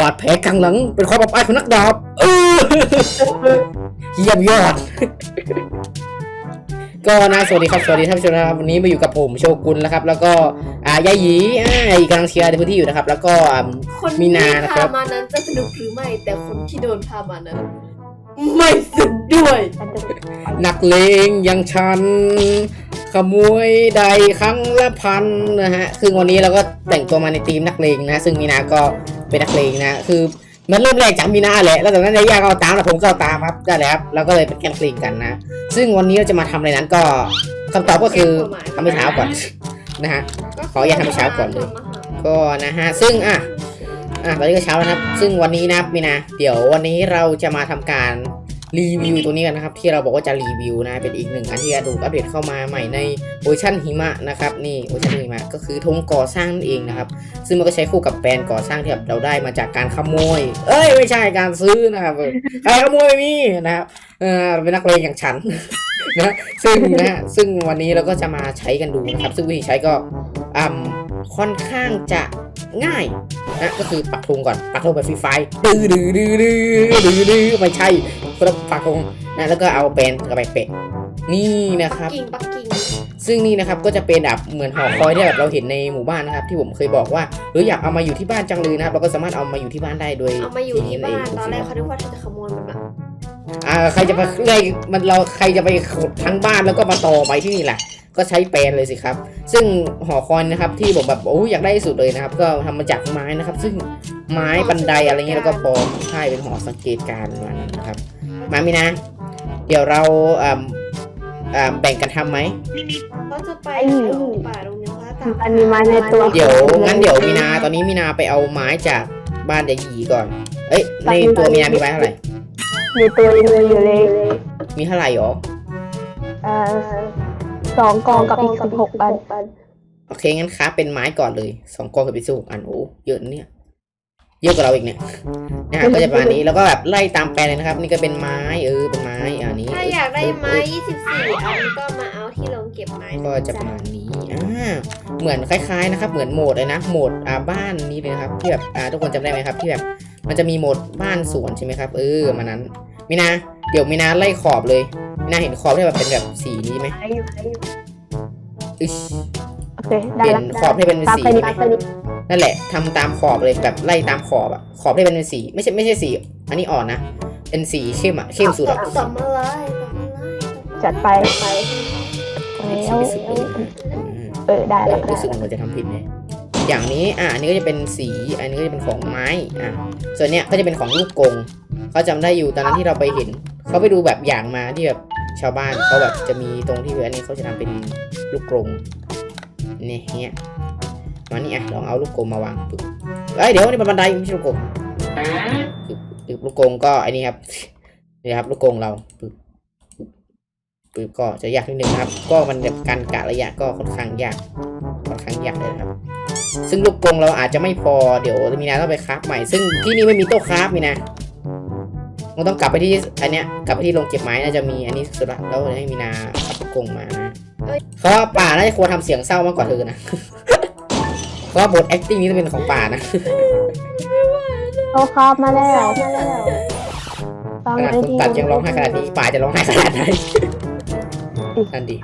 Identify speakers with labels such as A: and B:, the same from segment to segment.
A: บาดแผลกลางหลัง เป็นความอับอายของนักดาบเออเยี่ยมยอด ก็นะสวัสดีครับสวัสดีท่านผู้ชมนะครับวันนี้มาอยู่กับผมโชกุนนะครับ แล้วก็อ่ายายหยีอ่ากำลังเชียร์ในพื้นที่อยู่นะครับ แล้วก็อ่า
B: คน
A: มี
B: ที่
A: นานะครับ
B: พามานั้นจะสนุกหรือไม่ แต่คนที่โดนพามานั้น ไม่สนุกด้วย
A: นักเลงอย่างฉัน ขโมยใดครั้งละพันนะฮะ ซึ่งวันนี้เราก็แต่งตัวมาในทีมนักเลงนะ ซึ่งมีนาก็เป็นนักเลงนะ คือมันเริ่มแรกจากมีนาแหละ แล้วจากนั้นยายาก็เอาตามแล้วผมก็เอาตามครับได้แล้วครับเราก็เลยเป็นแกนนักเลงกันนะ ซึ่งวันนี้เราจะมาทำอะไรนั้นก็คำตอบก็คือทำให้เช้าก่อนนะฮะ ขออย่าทำให้เช้าก่อนเลย ก็นะฮะ ซึ่งอะ อะตอนนี้ก็เช้าแล้วนะครับ ซึ่งวันนี้นะครับมีนาเดี๋ยววันนี้เราจะมาทำการรีวิวตัวนี้กันนะครับ ที่เราบอกว่าจะรีวิวนะ เป็นอีกหนึ่งอันที่ถูกอัปเดตเข้ามาใหม่ในเวอร์ชันหิมะนะครับ นี่เวอร์ชันหิมะก็คือธงก่อสร้างนั่นเองนะครับ ซึ่งมันก็ใช้คู่กับแปลนก่อสร้างที่แบบเราได้มาจากการขโมย เอ้ยไม่ใช่การซื้อนะครับใครขโมยไม่มีนะครับเออเป็นนักเลงอย่างฉันนะซึ่งนะฮะซึ่งวันนี้เราก็จะมาใช้กันดูนะครับ ซึ่งวิธีใช้ก็อ่ำค่อนข้างจะ ง่ายนะก็คือปักธงก่อนปักธงแบบฟรีไฟล์ดื้อดื้อดื้อดื้อดื้อดื้อไม่ใช่ก็ต้องปักธงนะแล้วก็เอาแปนกับไปเปะนี่นะครับ
B: ปักกิ่งปักกิ่ง
A: ซึ่งนี่นะครับก็จะเป็นแบบเหมือนหอคอยที่แบบเราเห็นในหมู่บ้านนะครับ ที่ผมเคยบอกว่าหรืออยากเอามาอยู่ที่บ้านจังเลยนะครับเราก็สามารถเอามาอยู่ที่บ้านได้โดย
B: เอามาอยู่ที่บ้าน
A: เง
B: ตอนแรกเขาคิดว่าเขาจะขโมยมันมา
A: อ่าใครจะไปไล่มันเราใครจะไปขุดทั้งบ้านแล้วก็มาต่อไปที่นี่แหละ ก็ใช้แปลนเลยสิครับ ซึ่งหอคอยนะครับที่ผมแบบโอ้ยอยากได้ที่สุดเลยนะครับ ก็ทำมาจากไม้นะครับ ซึ่งไม้บันไดอะไรเงี้ยแล้วก็ปอมใช่เป็นหอสังเกตการณ์มันนะครับ มามีนะ เดี๋ยวเราอ่าอ่าแบ่งกันทำไหม
B: ก็จะไป
C: ไอ้หนู
B: ป่าตรงนี้ว่าตาม
C: อันนี้มาในตัว
A: เดี๋ยวงั้นเดี๋ยวมีนาตอนนี้มีนาไปเอาไม้จากบ้านยายหยีก่อน เอ้ยในตัวมีนามีไม้เท่าไหร่
C: มีตัวอีกเลยอยู่เลย
A: มีเท่าไหร่หรอ
C: เอ่อ สองกองกับอีกสิบหกอัน
A: โอเค งั้นค้าเป็นไม้ก่อนเลยสองกองกับอีกสิบหกอันโอ้เยอะนะเนี่ย เยอะกว่าเราอีกเนี่ยนะฮะก็จะประมาณนี้แล้วก็แบบไล่ตามแปลนเลยนะครับ นี่ก็เป็นไม้เออเป็นไม้อันนี้
B: ถ้าอยากได้ไม้24อันก็มาเอาที่โรงเก็บไม้
A: ก็จะประมาณนี้อ่าเหมือนคล้ายๆนะครับ เหมือนโหมดเลยนะโหมดอ่าบ้านนี้เลยนะครับที่แบบอ่าทุกคนจำได้ไหมครับ ที่แบบมันจะมีโหมดบ้านสวนใช่ไหมครับ เออมานั้น มินาเดี๋ยวมินาไล่ขอบเลยมินาเห็นขอบที่แบบเป็นแบบสีนี้ไหม
C: ไปอยู่ไปอยู่
A: อึ๊ย
C: โอเคได้
A: เปลี่ย
C: แล้
A: น
C: ว
A: ขอบให้เป็น
C: ตาม
A: สี
C: ไปนิด
A: ไหม
C: ตามไปนิด
A: นั่นแหละทำตามขอบเลยแบบไล่ตามขอบอะขอบให้เป็นสี ไม่ใช่ไม่ใช่สี อันนี้อ่อนนะเป็นสีเข้มอะเข้มสุดอะ
B: ต่อมาเลยต่อมาเลย
C: จัดไปไป
A: สีไม่สุดเลยนะอืม
C: เออได้แล้ว
A: รู้สึกเหมือนจะทำผิดเนี่ย อย่างนี้อะอันนี้ก็จะเป็นสี อันนี้ก็จะเป็นของไม้อะส่วนเนี้ยก็จะเป็นของลูกกงเขาจำได้อยู่ตอนนั้นที่เราไปเห็นเขาไปดูแบบอย่างมาที่แบบชาวบ้านเขาแบบจะมีตรงที่อันนี้เขาจะทำเป็นลูกกรงเนี่ยเนี้ยมานี่อะลองเอาลูกกรงมาวางปึ๊บเอ้ยเดี๋ยวนี่เป็นบันไดไม่ใช่ลูกกรงลูกกรงก็อ้นี่ครับนี่ครับลูกกรงเราปึ๊บปึ๊บก็จะยากนิดนึงครับ ก็มันแบบการกะระยะก็ค่อนข้างยากค่อนข้างยากเลยครับ ซึ่งลูกกรงเราอาจจะไม่พอเดี๋ยวมีนาต้องไปคราฟใหม่ ซึ่งที่นี่ไม่มีโต๊ะคราฟมีนะมันต้องกลับไปที่อันเนี้ยกลับไปที่โรงเก็บไม้น่าจะมีอันนี้สุดละแล้วให้มีนาขับลูกกรงมานะเพราะว่าป่าน่าจะควรทำเสียงเศร้ามากกว่าเธอนะเพราะว่าบท acting นี้จะเป็นของป่านะ
C: โตครอบมาแล้วมาแล้วฟัง
A: ขนาด
C: ไอ้
A: คน
C: ที่
A: ตัดยังร้องไห้ขนาดนี้ป่าจะร้องไห้ขนาดไหนนั่นดี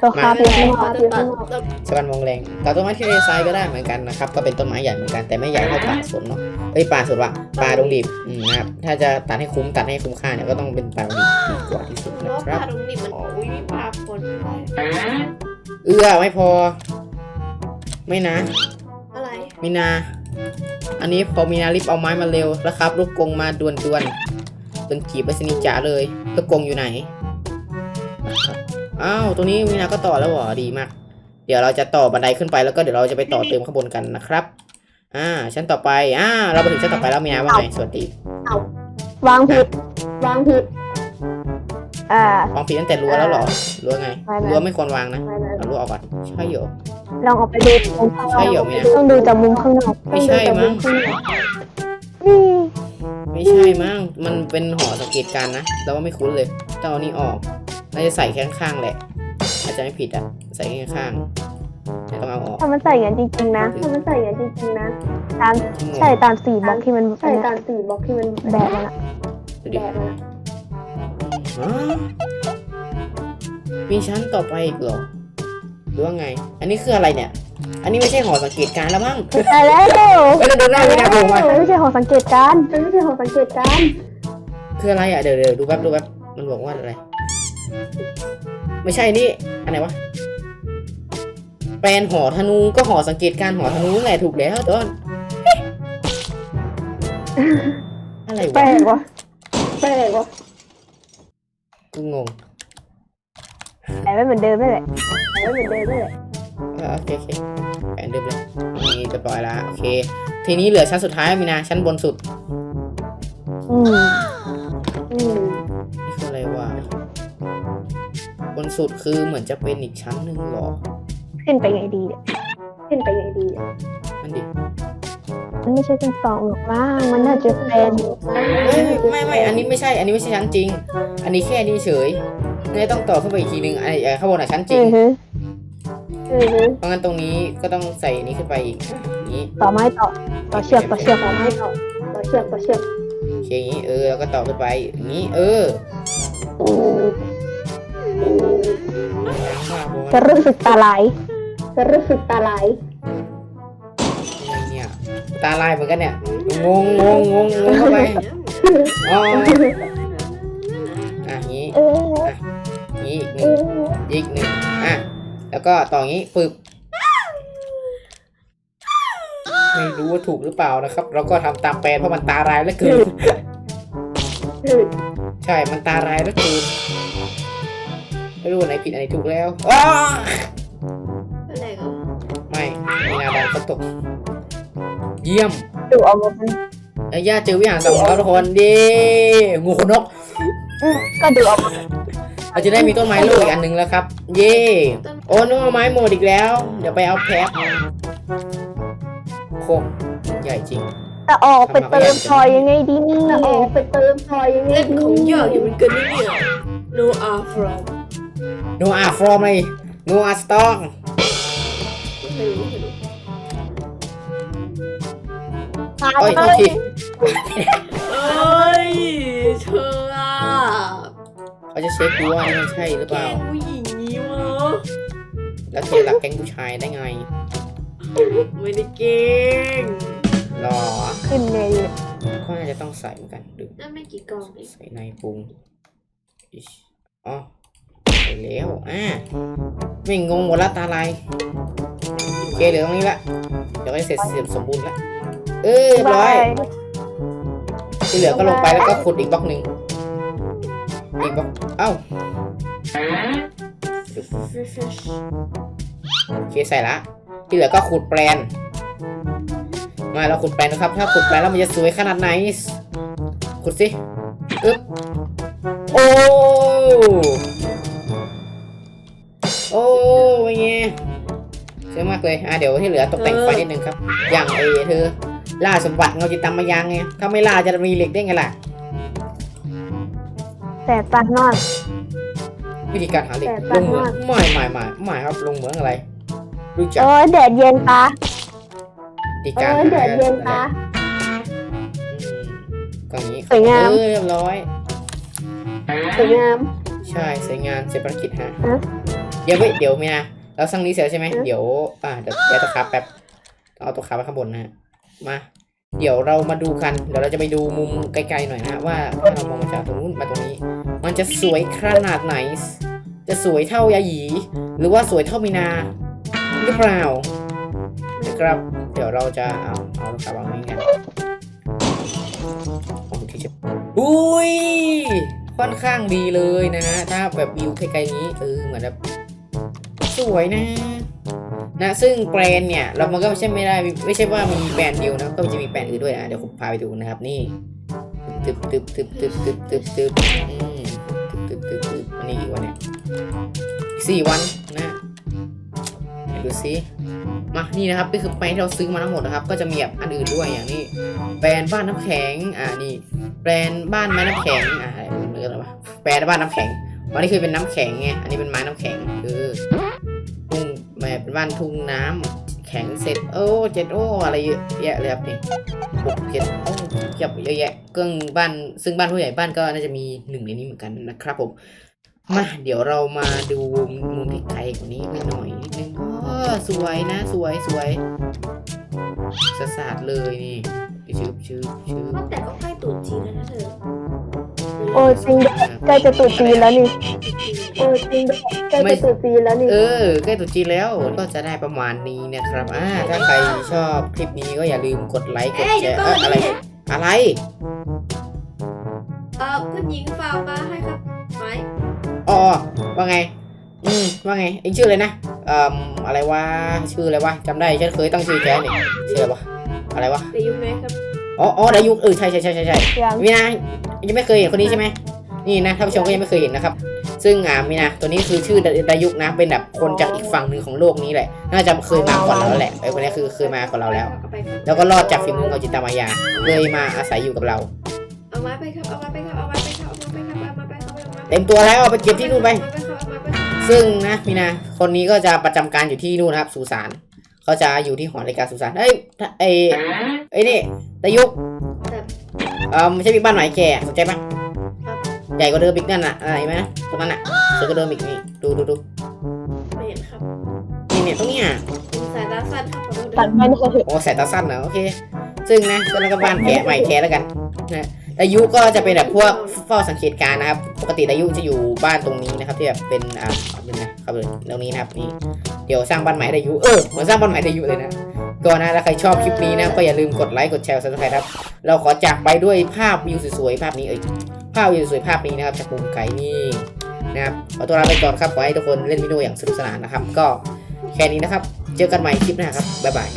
C: โตครอบอยู่ข้างนอก
B: เขา
C: อ
B: จะ
C: ยู่
B: ตั
C: ข้า
B: ด
C: งนอก
B: ตัด
A: สกันมองแรงตัดต้นไม้ที่เลทรายก็ได้เหมือนกันนะครับ ก็เป็นต้นไม้ใหญ่เหมือนกันแต่ไม่ใหญ่เท่าป่าสนเนาะเอ้ยป่าสนว่ะป่าดงดิบอืมนะครับถ้าจะตัดให้คุ้มตัดให้คุ้มค่าเนี่ยก็ต้องเป็นป่าดงดิบดีกว่าที่สุด
B: เพ
A: นะ
B: ราะ
A: ครับ
B: ป่าตรงนี้มันอุ้ยมีป่าฝนด้วย
A: เอื้อไม่พอ ไม่นะ
B: อะไร
A: มีนา อันนี้พอมีนารีบเอาไม้มาเร็วแล้วครับ ลูกกงมาด่วนๆเป็นจีบไปสนิทจ๋าเลยลูกกงอยู่ไหนนะครับ อ้าวตรงนี้มีนาก็ต่อแล้วเหรอดีมาก เดี๋ยวเราจะต่อบันไดขึ้นไปแล้วก็เดี๋ยวเราจะไปต่อเติมข้างบนกันนะครับ อ่าชั้นต่อไปอ่าเราไปถึงชั้นต่อไปแล้วมีนาว่าไงสวัสดี
C: วางผิดวางผิดอ่า
A: วางผิดตั้งแต่รั้วแล้วเหรอรั้วไง
C: ไม่ไม่
A: รั้วไม่ควรวางนะเอารั้วออกก่อนใช่เหรอ
C: ลองออกไปดูมุมข้างน
A: ใช่
C: อก
A: เหรอมีนา
C: ต้องดูจากมุมข้างนอก
A: ไม่ใช่มั้ง
C: ต้องดูจากมุข้างนอกนี่
A: ไม่ใช่มั้งมันเป็นหอสังเกตการณ์นะเราว่าไม่คุ้นเลยต้องเอานี่ออก น่าจะใส่แค่ข้างๆแหละอาจจะไม่ผิดอะ ใส่แค่ข้างเดี๋ยวต้องเอาออก
C: ถ้ามันใส่อย่างนั้นจริงๆนะถ้ามันใส่อย่างนั้นจริงๆนะ ตามใช่ตามสี่บล็อกที่มันใช่ตามสี่บล็อกที่มันแบบมันอะ
A: ดูดิ
C: แบบมันอะ
A: ฮะมีชั้นต่อไปอีกเหรอหรือว่าไง อันนี้คืออะไรเนี่ย อันนี้ไม่ใช่หอสังเกตการณ์แล้วมั้ง
C: ตายแล้ว
A: เฮ้ยเราเดินได้ไม่ได้ผมอะ
C: มันไม่ใช่หอสังเกตการณ์มันไม่ใช่หอสังเกตการณ์
A: คืออะไรอะเดี๋ยวเดี๋ยวดูแป๊บดูแป๊บมันบอกว่าอะไร ไม่ใช่นี่อันไหนวะแปลนหอธนูก็หอสังเกตการณ์หอธนูแหละถูกแล้วต้นอะไร
C: แปล
A: วะ
C: กวะแปลกวะ
A: กูงง
C: แต่ไม่เหมือนเดิมไม่แหละแต่ไม่เหมือนเดิมไม่แหละ
A: เออโอเคโอเคแผนเดิมเลยนี่เรียบร้อยแล้วโอเค ทีนี้เหลือชั้นสุดท้ายมีนาชั้นบนสุด
C: อืม
A: นสุดคือเหมือนจะเป็นอีกชั้นหนึ่งเหรอ
C: ขึ้นไปไงดีเนี่ยขึ้นไปไงดีเนี่ย
A: นั่นดิ
C: มันไม่ใช่ชั้นสองหรอกมั้งมันน่าจะเป็น
A: ไม่ไม่ไม่อันนี้ไม่ใช่ อันนี้ไม่ใช่ชั้นจริง อันนี้แค่นี้เฉยนี่ต้องต่อขึ้นไปอีกทีหนึ่งไอ้ไอ้ข้างบนอะชั้นจริ
C: อื
A: ง
C: อฮึอือฮึ
A: เพราะงั้นตรงนี้ก็ต้องใส่อันนี้ขึ้นไปอีกอย่างนี้
C: ต่อไม้ต่อต่อเชือกต่อเชือกต่อไม้ต่อต่อเชือกต่อเชือก
A: โอเคอย่างนี้เออแล้วก็ต่อขึ้นไปอย่างนี้เออ
C: อืม
A: มาก
C: จะรู้สึกตาไหลจะรู้สึกตาไหล
A: อะไรเนี่ยตาลายเหมือนกันเนี่ยงงงงงงงงเข้าไปอ๋ออะอย่างนี้
C: เออ
A: อย่างนี้อีกห
C: เอ
A: นึ่ง
C: อ
A: อีกหนึ่งอะแล้วก็ต่ออย่างนี้ปึบไม่รู้ว่าถูกหรือเปล่านะครับ เราก็ทำตามแปลนเพราะมันตารายเหลือเกินใช่ มันตารายเหลือเกิน ไม่รู้อันไหนผิดอันไหนถูกแล้วอ้อ
B: อะไรก็
A: ไม่มีนาดันก็ตก เยี่ยม
C: ดูเอามาเป็น
A: ไอ้ย่าเจอวิหารสองแล้วทุกคนเย้งูขนนก
C: อืมก็ดูเอามา
A: เราจะได้มีต้นไม้ลูกอีกอันหนึ่งแล้วครับ เย่โอ้นึกว่าไม้หมดอีกแล้ว เดี๋ยวไปเอาแพ็คโคมใหญ่จริง
C: แต่ออกไปเติมทอยยังไงดีนี่แต่ออกไปเติมทอยยังไง
B: เล่น
C: ดี
B: ของยากอยู่เหมือนกันนี่เนี่ย no are from
A: no are from เลย no are strong
B: ไม่รู้ไม่รู้
C: ตาย
A: โอ้ย
C: เล
A: โทษ
C: ย
A: ที
B: เอ้ยเธออะ
A: เขาจะเช็คดูว่านี่มันใช่หรือเป
B: แก
A: ล่า
B: ล้งผู้หญิงนี้วะ
A: แล้วเธอหลักแก๊งผู้ชายได้ไง
B: ไม่ได้เก่ง
A: รอ
C: ขึ้นไงดี
A: ก็น่าจะต้องใส่เหมือนกันดู
B: นั่นไม่กี่กล่องเอง
A: ใส่ในปรุงอิชอ๋อ ใส่แล้วอ่าไม่งงหมดละตาลายโอเคเหลือตรงนี้ละเดี๋ยวก็จะเสร็จเสร็จสมบูรณ์ละเออเรียบร้อยที่เหลือก็ลงไปแล้วก็ขุดอีกบล็อกหนึ่งอีกบล็อกเอ้า
B: Refresh
A: โอเคใส่ละ ที่เหลือก็ขุดแปลนมาเราขุดแปลนนะครับ ถ้าขุดแปลนแล้วมันจะสวยขนาดไหนขุดสิอึ๊บโอ้ โอ้ยไงสวยมากเลยอะเดี๋ยวที่เหลือตกแต่งไฟนิดนึงครับ อย่างเอเธอล่าสมบัติเงาจิตตามมายังไงถ้าไม่ล่าจะมีเหล็กได้ไงล่ะ
C: แต่ตานอน
A: วิธีการหาเหล็ก
C: แต่
A: ล
C: ตาม
A: งเหมือง
C: มาก
A: ไม่ไม่ไม่ไม่ครับลงเหมืองอะไร รู้จัก
C: โอ้ยแดดเย็นตา
A: วิธี
C: โอ้
A: การ
C: ยแดดเย็นตา
A: อืมก็อย่างนี้
C: สวยงาม
A: เออเรียบร้อย
C: สวยงาม
A: ใช่สวยงามเสร็จภารกิจฮะ
C: ฮะ
A: เดี๋ยวเว้ยเดี๋ยวมีนะเราสร้างนี้เสร็จแล้วใช่ไหม
C: ฮะ
A: เดี๋ยวอ่าเดี๋ยวเดี๋ยวตัวขาแป๊บเอาตัวขาไปข้างบนนะฮะมา เดี๋ยวเรามาดูกัน เดี๋ยวเราจะไปดูมุมไกลๆหน่อยนะฮะว่าถ้าเรามองมาจากตรงนู้นมาตรงนี้ มันจะสวยขนาดไหน จะสวยเท่ายาหยี หรือว่าสวยเท่ามีนาหรือเปล่านะครับ เดี๋ยวเราจะเอาเอาลูกค้าวางไว้กันโอเคจะอุ้ยค่อนข้างดีเลยนะฮะถ้าแบบวิวไกลๆนี้เออเหมือนแบบ สวยนะ นะซึ่งแบรนด์เนี่ย เรามันก็ไม่ใช่ไม่ได้ไม่ใช่ว่ามีแบรนด์เดียวนะก็จะมีแบรนด์อื่นด้วยนะเดี๋ยวผมพาไปดูนะครับนี่ตึบตึบตึบตึบตึบตึบตึบตึบตึบตึบตึบอันนี้อีกวันเนี่ยสี่วันนะดูซิมานี่นะครับนี่คือแบรนด์ที่เราซื้อมาทั้งหมดนะครับ ก็จะมีแบบอันอื่นด้วยอย่างนี้แบรนด์บ้านน้ำแข็งอ่านี่แบรนด์บ้านไม้น้ำแข็งอ่าอะไรมันเรียกอะไรวะแบรนด์บ้านน้ำแข็งอันนี้คือเป็นน้ำแข็งไงอันนี้เป็นไม้น้ำแข็งคือ เป็นบ้านทุ่งน้ำแข็งเสร็จโอ้เจ็ดโอ้อะไรเยอะแยะเลยครับนี่หกเจ็ดโอ้เทียบเยอะแยะเครื่องบ้านซึ่งบ้านผู้ใหญ่บ้านก็น่าจะมีหนึ่งในนี้เหมือนกันนะครับผมมาเดี๋ยวเรามาดูมุมที่ไกลกว่านี้กันหน่อยนิดนึงอ๋อสวยนะ สวยสวยสะสาดเลยนี่ชืบชืบชืบ
B: ว่าแต่ก็ใกล้ตรุ๊จีนแล้วนะเธอ
C: โอ้จริงด้วยใกล้จะตรุษจีนแล้วนี่โอ้จริงด้วยใกล้จะตรุษจีนแล้วนี่
A: เออใกล้ตรุษจีนแล้วก็จะได้ประมาณนี้นะครับอ่าถ้าใครชอบคลิปนี้ก็อย่าลืมกดไลค์กด
B: เอ้ย
A: แช
B: เดี๋ยว
A: ร์
B: ก่อ
A: เอ้
B: น
A: ยอะไร
B: นี่
A: อะไร
B: เออคุณหญิงฝากมาให้ครับไหม
A: อ๋อว่าไง อืมว่าไงเอ็งชื่ออะไรนะเอ่ออะไรวะชื่ออะไรวะจำได้ฉันเคยตั้งชื่อแกนี่ชื่ออะไรวะอะไรวะ
B: เดี๋ยวยุ่งไหมครับ
A: อ๋ออ๋อดายุเออใช่ใช่ใช่ใช่ใช่
C: ยัง
A: มีนายังไม่เคยเห็นคนนี้ใช่ไหมนี่นะท่านผู้ชมก็ยังไม่เคยเห็นนะครับ ซึ่งอ่ามีนาตัวนี้คือชื่อดาดายุกนะเป็นแบบคนจากอีกฝั่งหนึ่งของโลกนี้แหละ น่าจะเคยมาก่อนเราแล้วแหละไอ้คนนี้คือเคยมาก่อนเราแล้ว
B: เอาไปครับ
A: แล้วก็รอดจากฝีมือของจิตตามายาเลยมาอาศัยอยู่กับเรา
B: เอาไม้ไปครับเอาไม้ไปครับเอาไม้ไปครับเอาไม้ไปครับเอาไม้ไปครับเอาไม้ไปครับ
A: เต็มตัวแล้วเอาไปเก็บที่นู่นไป
B: เอาไม้ไปครับเอาไม้ไปครับ
A: ซึ่งนะมีนาคนนี้ก็จะประจำการอยู่ที่นู่นนะครับสุสานเขาจะอยู่ที่หอนาฬิกาสุสานเอ้ยถ้าไอ้ไอ้นี่ ดายุก
B: ครับ
A: เออไม่ใช่มีบ้านใหม่แกสนใจปะใหญ่กว่าเดิมอีกนั่นน่ะอะไรไหมนะตรงนั้นน่ะสวยกว่าเดิมอีกนี่ดูดูดู
B: ไม่เห็นครับ
A: นี่เนี่ยตรงเนี้ย
B: มีสายตาสั้นครับขอโทษด้วย
C: ตัดไม่ได้เถอะ
A: โอ้สายตาสั้นเหรอโอเค ซึ่งนะก็แล้วก็บ้านแกใหม่แกแล้วกันนะอายุก็จะเป็นแบบพวกเฝ้าสังเกตการณ์นะครับ ปกติอายุจะอยู่บ้านตรงนี้นะครับ ที่แบบเป็นอ่าเป็นนะครับเลยตรงนี้นะครับนี่เดี๋ยวสร้างบ้านใหม่ให้อายุเออเหมือนสร้างบ้านใหม่ให้อายุเลยนะ ก็นะถ้าใครชอบคลิปนี้นะก็อย่าลืมกดไลค์กดแชร์ซับสไครต์ครับ เราขอจากไปด้วยภาพวิวสวยๆภาพนี้เอ้ยภาพวิวสวยๆภาพนี้นะครับจากมุมไกลนี่นะครับขอตัวลาไปก่อนครับขอให้ทุกคนเล่นวิดีโออย่างสนุกสนานนะครับ ก็แค่นี้นะครับ เจอกันใหม่คลิปหน้าครับบ๊ายบาย